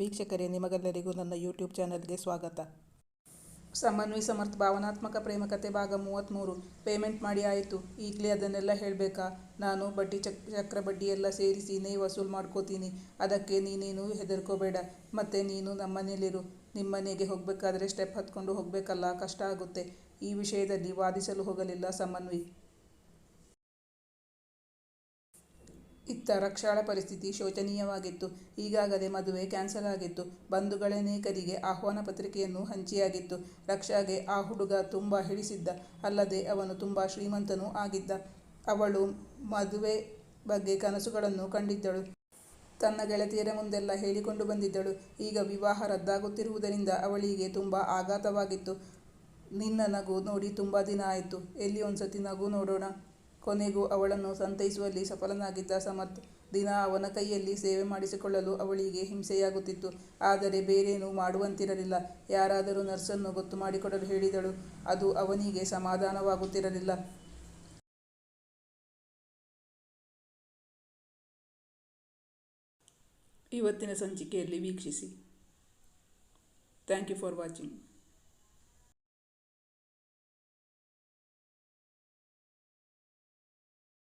ವೀಕ್ಷಕರೇ, ನಿಮಗೆಲ್ಲರಿಗೂ ನನ್ನ ಯೂಟ್ಯೂಬ್ ಚಾನಲ್ಗೆ ಸ್ವಾಗತ. ಸಮನ್ವಯ ಸಮರ್ಥ, ಭಾವನಾತ್ಮಕ ಪ್ರೇಮಕತೆ ಭಾಗ ಮೂವತ್ತ್ಮೂರು ಪೇಮೆಂಟ್ ಮಾಡಿ ಆಯಿತು. ಈಗಲೇ ಅದನ್ನೆಲ್ಲ ಹೇಳಬೇಕಾ? ನಾನು ಬಡ್ಡಿ ಚಕ್, ಚಕ್ರ ಬಡ್ಡಿ ಎಲ್ಲ ಸೇರಿಸಿನೇ ವಸೂಲು ಮಾಡ್ಕೋತೀನಿ. ಅದಕ್ಕೆ ನೀನೇನು ಹೆದರ್ಕೋಬೇಡ. ಮತ್ತೆ ನೀನು ನಮ್ಮನೇಲಿರು. ನಿಮ್ಮನೆಗೆ ಹೋಗಬೇಕಾದ್ರೆ ಸ್ಟೆಪ್ ಹತ್ಕೊಂಡು ಹೋಗಬೇಕಲ್ಲ, ಕಷ್ಟ ಆಗುತ್ತೆ. ಈ ವಿಷಯದಲ್ಲಿ ವಾದಿಸಲು ಹೋಗಲಿಲ್ಲ ಸಮನ್ವಿ ಇತ್ತ ರಕ್ಷಾಳ ಪರಿಸ್ಥಿತಿ ಶೋಚನೀಯವಾಗಿತ್ತು. ಈಗಾಗಲೇ ಮದುವೆ ಕ್ಯಾನ್ಸಲ್ ಆಗಿತ್ತು. ಬಂಧುಗಳನೇಕರಿಗೆ ಆಹ್ವಾನ ಪತ್ರಿಕೆಯನ್ನು ಹಂಚಿಯಾಗಿತ್ತು. ರಕ್ಷಾಗೆ ಆ ಹುಡುಗ ತುಂಬ ಹಿಡಿಸಿದ್ದ. ಅಲ್ಲದೆ ಅವನು ತುಂಬ ಶ್ರೀಮಂತನೂ ಆಗಿದ್ದ. ಅವಳು ಮದುವೆ ಬಗ್ಗೆ ಕನಸುಗಳನ್ನು ಕಂಡಿದ್ದಳು. ತನ್ನ ಗೆಳತಿಯರ ಮುಂದೆಲ್ಲ ಹೇಳಿಕೊಂಡು ಬಂದಿದ್ದಳು. ಈಗ ವಿವಾಹ ರದ್ದಾಗುತ್ತಿರುವುದರಿಂದ ಅವಳಿಗೆ ತುಂಬ ಆಘಾತವಾಗಿತ್ತು. ನಿನ್ನ ನಗು ನೋಡಿ ತುಂಬ ದಿನ ಆಯಿತು. ಎಲ್ಲಿ ಒಂದ್ಸತಿ ನಗು ನೋಡೋಣ. ಕೊನೆಗೂ ಅವಳನ್ನು ಸಂತೈಸುವಲ್ಲಿ ಸಫಲನಾಗಿದ್ದ ಸಮರ್ಥ್ ದಿನ ಅವನ ಕೈಯಲ್ಲಿ ಸೇವೆ ಮಾಡಿಸಿಕೊಳ್ಳಲು ಅವಳಿಗೆ ಹಿಂಸೆಯಾಗುತ್ತಿತ್ತು. ಆದರೆ ಬೇರೇನೂ ಮಾಡುವಂತಿರಲಿಲ್ಲ. ಯಾರಾದರೂ ನರ್ಸನ್ನು ಗೊತ್ತು ಮಾಡಿಕೊಡಲು ಹೇಳಿದಳು. ಅದು ಅವನಿಗೆ ಸಮಾಧಾನವಾಗುತ್ತಿರಲಿಲ್ಲ. ಇವತ್ತಿನ ಸಂಚಿಕೆಯಲ್ಲಿ ವೀಕ್ಷಿಸಿ. Thank you for watching.